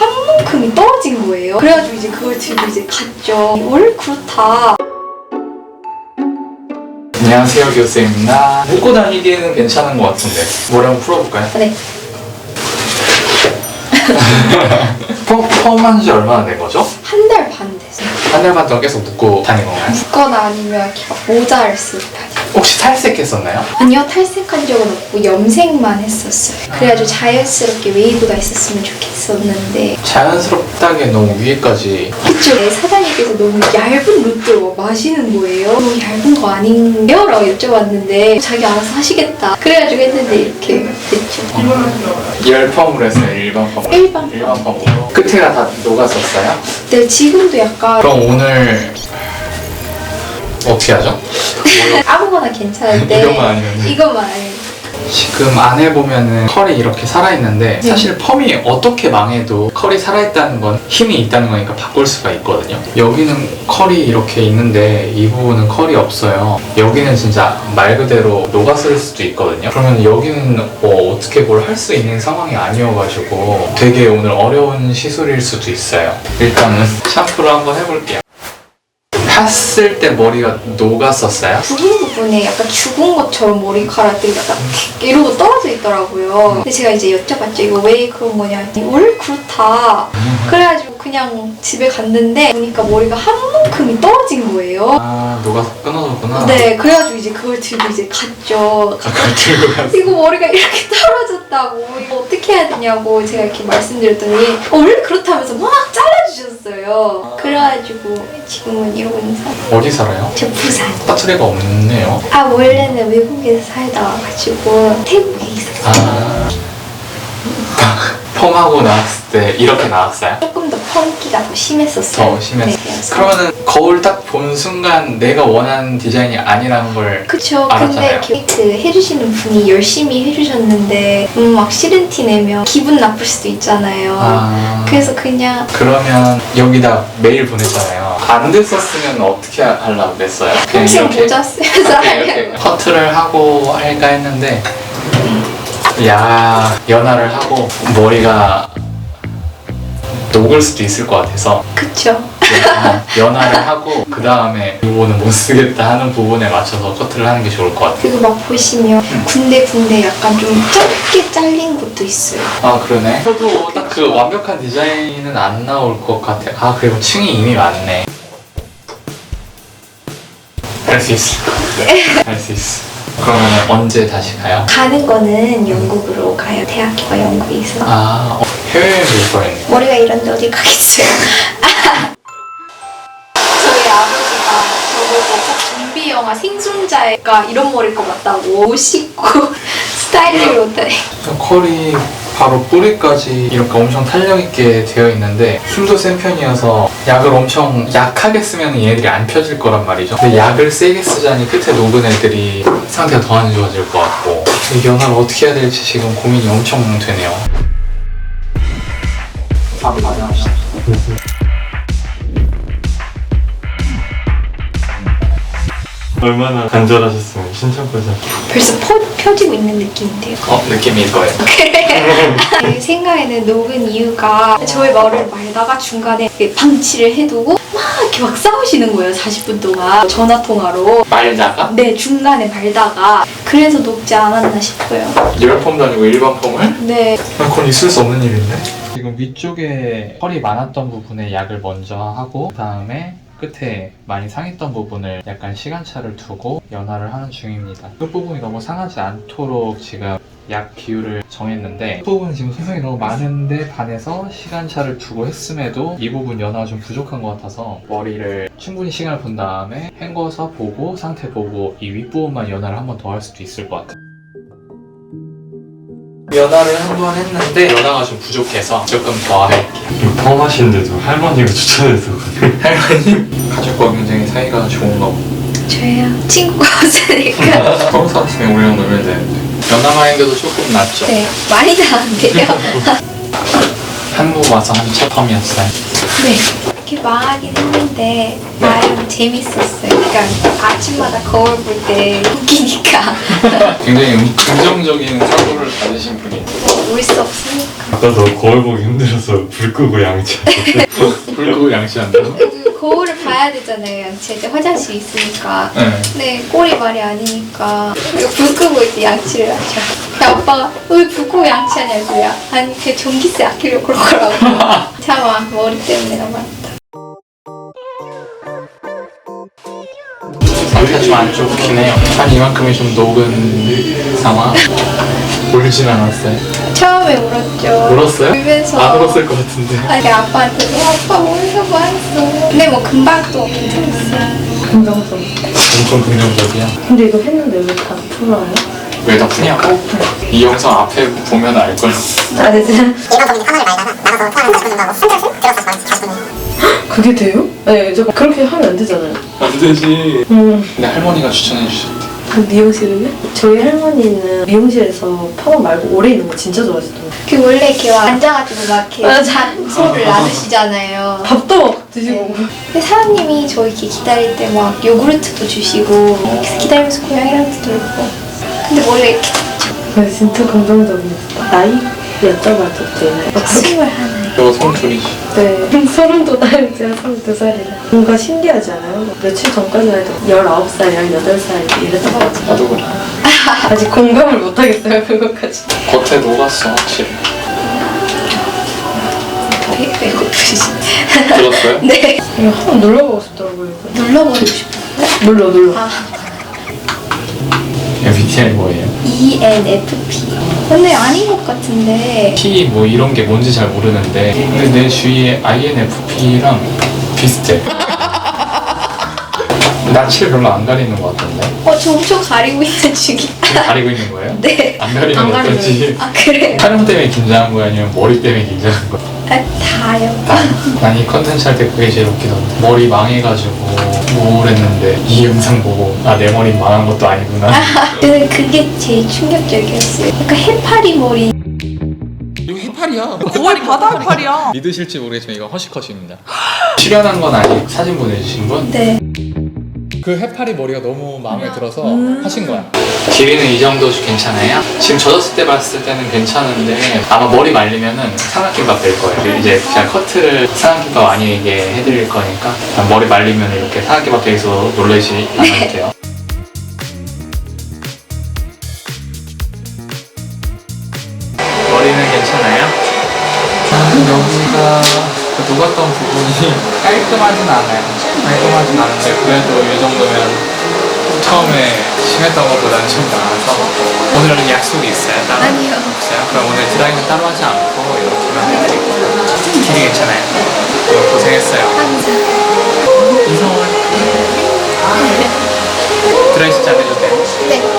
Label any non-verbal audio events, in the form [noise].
한 움큼이 떨어진 거예요. 그래가지고 이제 그걸 들고 이제 갔죠. 원래 그렇다. 안녕하세요 교수입니다 묶고 다니기에는 괜찮은 것 같은데 한번 풀어볼까요? 네. [laughs] 펌, 펌한 지 얼마나 된 거죠? 한 달 반 됐어요. 한 달 반 동안 계속 묶고 다닌 건가요? 묶거나 아니면 이렇게 막 모자를 쓰고 다녀요. 혹시 탈색했었나요? 아니요, 탈색한 적은 없고 염색만 했었어요. 그래가지고 자연스럽게 웨이브가 있었으면 좋겠었는데. 자연스럽다기엔 너무 위에까지. 그쵸. 내 사장님께서 너무 얇은 루트를 막 마시는 거예요. 너무 얇은 거 아닌가요? 라고 여쭤봤는데 자기 알아서 하시겠다. 그래가지고 했는데 이렇게 됐죠. 열 펌으로 했어요. 일반 펌으로. 일반 일반 펌으로. 끝에가 다 녹았었어요? 근데 지금도 약간 그럼 오늘 어떻게 하죠? 아무거나 괜찮은데 [laughs] 이것만 아니면 이것만 아니면 지금 안에 보면은 컬이 이렇게 살아있는데 네. 사실 펌이 어떻게 망해도 컬이 살아있다는 건 힘이 있다는 거니까 바꿀 수가 있거든요. 여기는 컬이 이렇게 있는데 이 부분은 컬이 없어요. 여기는 진짜 말 그대로 녹았을 수도 있거든요. 그러면 여기는 뭐 어떻게 뭘 할 수 있는 상황이 아니어가지고 되게 오늘 어려운 시술일 수도 있어요. 일단은 샴푸를 한번 해볼게요 탔을 때 머리가 녹았었어요? 부분 부분에 약간 죽은 것처럼 머리카락들이 약간 이러고 떨어져 있더라고요. 근데 제가 이제 여쭤봤죠. 이거 왜 그런 거냐 했더니 원래 그렇다. 그래가지고 그냥 집에 갔는데 보니까 머리가 한 움큼이 떨어진 거예요. 아 녹아서 끊어졌구나. 네, 그래가지고 이제 그걸 들고 이제 갔죠. 그걸 들고 갔어. 이거 머리가 이렇게 떨어졌다고. 이거 어떻게 해야 되냐고 제가 이렇게 말씀드렸더니 어, 원래 그렇다면서 막 잘라 주셨어요. 그래가지고 지금은 이러고 있는 상황. 어디 살아요? 저 부산. 사투리가 없네요. 아 원래는 외국에서 살다 와가지고 태국에 있었어요. 아. 펌하고 나왔을 때 이렇게 나왔어요? 조금 더 펑키가 더 심했었어요. 더 심했어. 네, 그래서. 그러면은 거울 딱 본 순간 내가 원하는 디자인이 아니라는 걸 그쵸. 알았잖아요. 근데 이렇게 그 해주시는 분이 열심히 해주셨는데 너무 막 싫은 티 내면 기분 나쁠 수도 있잖아요. 아. 그래서 그냥 그러면 여기다 메일 보냈잖아요. 안 됐었으면 어떻게 하려고 그랬어요? 그냥 평생 모자 쓰면서 이렇게 하려고. 커트를 하고 할까 했는데 야 연화를 하고 머리가 녹을 수도 있을 것 같아서 그쵸. 연화를 하고 그 다음에 이 부분은 못 쓰겠다 하는 부분에 맞춰서 커트를 하는 게 좋을 것 같아요. 그리고 막 보시면 군데군데 약간 좀 짧게 잘린 것도 있어요. 아 그러네. 저도 딱 그 완벽한 디자인은 안 나올 것 같아. 아 그리고 층이 이미 많네. 할 수 있어. 할 수 있어. 그러면 언제 다시 가요? 가는 거는 영국으로 가요. 대학교가 영국에 있어. 아 어, 해외여행 갈 거였네. 머리가 이런데 어디 가겠어요. [laughs] 저희 아버지가 저보고 꼭 좀비 영화 생존자가 이런 머리일 것 같다고 옷 씻고 스타일링을 못하네. 컬이 바로 뿌리까지 이렇게 엄청 탄력 있게 되어 있는데 힘도 센 편이어서 약을 엄청 약하게 쓰면 얘네들이 안 펴질 거란 말이죠. 근데 약을 세게 쓰자니 끝에 녹은 애들이 상태가 더 안 좋아질 것 같고 이 연화를 어떻게 해야 될지 지금 고민이 엄청 되네요. 아, 맞아. 얼마나 간절하셨으면 하셨어요. 벌써 퍼, 펴지고 있는 느낌인데요. 어, 느낌일 거예요. 제 [laughs] 생각에는 녹은 이유가 저의 머리를 말다가 중간에 이렇게 방치를 해두고 막 이렇게 막 싸우시는 거예요 40분 동안 전화 통화로 말다가 네 중간에 말다가 그래서 녹지 않았나 싶어요 열 펌도 아니고 일반 펌을? 네 아, 그건 있을 수 없는 일인데? 지금 위쪽에 털이 많았던 부분에 약을 먼저 하고 그 다음에 끝에 많이 상했던 부분을 약간 시간차를 두고 연화를 하는 중입니다. 그 부분이 너무 상하지 않도록 지금 약 비율을 정했는데 이 부분은 지금 손상이 너무 많은데 반해서 시간차를 두고 했음에도 이 부분 연화가 좀 부족한 것 같아서 머리를 충분히 시간을 본 다음에 헹궈서 보고 상태 보고 이 윗부분만 연화를 한 번 더 할 수도 있을 것 같아요. 연화를 한 번 했는데 연화가 좀 부족해서 조금 더 할게요. 이거 펌하시는데도 할머니가 추천해서 할머니? 가족과 굉장히 사이가 좋은가 보다. 저예요 친구가 [laughs] 없으니까 서로 살았으면 우리랑 놀면 되는데. 행겨도 조금 낫죠? 네 많이 나은데요 [laughs] 한국 와서 한첫 펌이었어요. 네 이렇게 망하긴 했는데 나름 재밌었어요 그러니까 아침마다 거울 볼 때 웃기니까 [laughs] 굉장히 음- 긍정적인 사고를 가지신 분이 울 수 없으니까 아까 너 거울 보기 힘들어서 불 끄고 양치하셨대. [laughs] 불 끄고 양치한다고? 그 거울을 봐야 되잖아요. 양치할 때 화장실 있으니까. 네. 근데 꼴이 말이 아니니까 이거 불 끄고 이제 양치를 하죠. 그 아빠가 왜불 끄고 양치하냐고요. 아니 그 전기세 아끼려고 그럴 거라고. [laughs] 참아 머리 때문에 남았다. 상태가 좀안 좋긴 해요. 한 이만큼이 좀 녹은 상황. [laughs] 울진 않았어요. 처음에 울었죠. 울었어요? 울면서 안 울었을 것 같은데. 아니 아빠한테 어, 아빠 머리가 많았어. 근데 뭐 금방 또 괜찮았어요. 긍정적. 엄청 긍정적이야. 근데 이거 했는데 왜 다 풀어요? 왜 다 푸냐고? 이 영상 앞에 보면 알걸. 아, 네, 네. 그게 돼요? 네, 저 그렇게 하면 안 되잖아요. 안 되지. 음, 근데 할머니가 추천해. 그 미용실은요? 저희 할머니는 미용실에서 파마 말고 오래 있는 거 진짜 좋아하시더라고요. 그 원래 이렇게 막 앉아가지고 막 이렇게. 잔소를 나누시잖아요. 밥도 막 드시고. 근데 사장님이 저 이렇게 기다릴 때 막 요구르트도 주시고 이렇게 기다리면서 고양이랑도 놀고 근데 원래 이렇게 네, 진짜 긍정적이었어. 나이 여쭤봐도 되나요? 아, 스물 하나 저거 손줄이지. 네. [laughs] 서른도 나이 제가 서른 두 살이라. 뭔가 신기하지 않아요? 며칠 전까지만 해도 19살, 18살 이랬던 것 같아요. 나도 그래. [laughs] 아직 공감을 못 하겠어요, 그것까지. 겉에 녹았어 확실히. 배, 배고프시 들었어요? [laughs] 네 이거 한번 눌러보고 싶더라고요. 이거. 눌러보고 싶어요 눌러, 눌러. 아 MBTI 뭐예요? ENFP 근데 아닌 것 같은데 P 뭐 이런 게 뭔지 잘 모르는데 근데 내 주위에 INFP랑 비슷해. [laughs] 낯을 별로 안 가리는 것 같던데. 어 저 엄청 가리고 있는 중이야 지금 가리고 있는 거예요? 네 안 가리면 안 가리면 어떨지. 아 그래요? 촬영 때문에 긴장한 거야 아니면 머리 때문에 긴장한 거야? 아 다요 난이 컨텐츠 할 때 그게 제일 웃기던데 머리 망해가지고 우울했는데 이 영상 보고 아 내 머리 망한 것도 아니구나. 저는 그게 제일 충격적이었어요. 약간 해파리 머리. 이거 해파리야. 거의 바다 팔이야. 믿으실지 모르겠지만 이건 허쉬컷입니다. [gasps] 출연한 건 아니고 사진 보내주신 분? 네 그 해파리 머리가 너무 마음에 들어서 하신 거야. 길이는 이 정도 괜찮아요? 지금 젖었을 때 봤을 때는 괜찮은데 아마 머리 말리면은 삼각김밥 될 거예요. 이제 그냥 커트를 삼각김밥 아니게 해드릴 거니까 머리 말리면 이렇게 삼각김밥 돼서 놀라지 않아도 돼요. 머리는 괜찮아요? 아, 여기가 그 녹았던 부분이 [laughs] 깔끔하진 않아요. 깔끔하진 않은데 그래도 이 정도면 처음에 심했던 것보다는 좀 나아서 오늘은 약속이 있어요? 따로? 아니요. 없어요? 그럼 오늘 드라이는 따로 하지 않고 이렇게만 해드리고 길이 괜찮아요? 오늘 고생했어요. 항상 이성을 드라이 진짜 안 해도 돼요? 네?